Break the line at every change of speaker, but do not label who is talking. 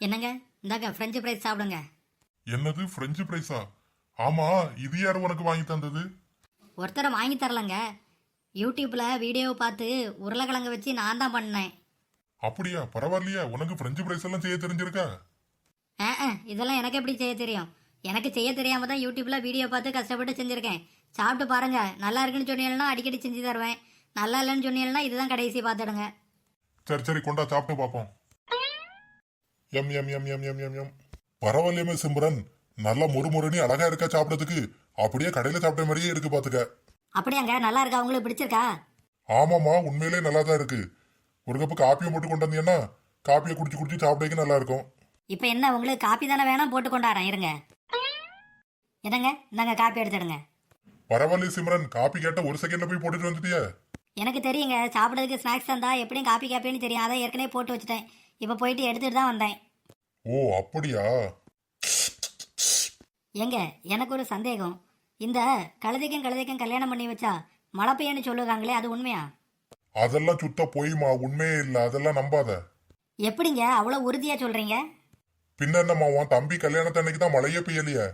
என்னங்க? இந்தாங்க French fries சாப்பிடுங்க.
என்னது பிரெஞ்சு பிரைஸா ஆமா இது யார் உனக்கு வாங்கி தந்தது?
ஒருத்தரை வாங்கி தரலங்க. யூடியூப்பில் வீடியோ பார்த்து உருளைக்கிழங்கு வச்சு நான் தான் பண்ணேன்.
அப்படியா? பரவாயில்லையா. உனக்கு பிரெஞ்சு பிரைஸ் எல்லாம் செய்ய தெரிஞ்சிருக்கா?
ஆ ஆ, இதெல்லாம் எனக்கு எப்படி செய்ய தெரியும்? எனக்கு செய்ய தெரியாம தான் யூடியூப்ல வீடியோ பார்த்து கஷ்டப்பட்டு செஞ்சிருக்கேன். சாப்பிட்டு பாருங்க. நல்லா இருக்குன்னு சொன்னீங்கன்னா அடிக்கடி செஞ்சு தருவேன். நல்லா இல்லைன்னு சொன்னீங்கன்னா இதுதான் கடைசி பார்த்துடுங்க.
சரி சரி கொண்டா சாப்பிட்டு பார்ப்போம். எம் எம் எம் எம் எம் எம் எம். பரவாயில்லையுமே சிம்ரன் நல்லா முறுமுறுனி அழகா இருக்கா சாப்பிடறதுக்கு? அப்படியே கடையில சாப்பிட்ட மாதிரியே இருக்கு பாத்துக்க.
அப்படியாங்க நல்லா இருக்கா? உங்களுக்கு பிடிச்சிருக்கா?
ஆமாமா உண்மையிலே நல்லா தான் இருக்கு. ஒரு கப்பு காப்பியை மட்டும் கொண்டு வந்தீங்கன்னா காப்பியை குடிச்சு குடிச்சு சாப்பிடக்கு நல்லா இருக்கும்.
இப்போ என்ன உங்களுக்கு காப்பி தானே வேணாம்? போட்டு கொண்டாடுறேன் இருங்க. என்னங்க? இந்தாங்க காப்பி எடுத்துடுங்க
பரவாயில்ல சிம்ரன் காப்பி கேட்ட ஒரு செகண்ட்ல போய் போட்டுட்டு வந்துட்டியா.
எனக்கு தெரியுங்க சாப்பிட்றதுக்கு ஸ்நாக்ஸ் தந்தா எப்படியும் காப்பி காப்பின்னு தெரியும். அதை ஏற்கனவே போட்டு வச்சுட்டேன். இப்போ போயிட்டு எடுத்துட்டு தான் வந்தேன்.
ஓ அப்படியா?
ஏங்க எனக்கு ஒரு சந்தேகம். இந்த கழுதைக்கும் கழுதைக்கும் கல்யாணம் பண்ணி வச்சா மழை பெய்யன்னு சொல்லுவாங்களே அது உண்மையா?
அதெல்லாம் சுத்த பொய்மா உண்மையே இல்ல. அதெல்லாம் நம்பாத.
எப்படிங்க அவ்வளோ உறுதியாக சொல்கிறீங்க
பின்ன என்னம்மா உன் தம்பி கல்யாணத்தன்னைக்கு தான் மழையே பெய்யலையே?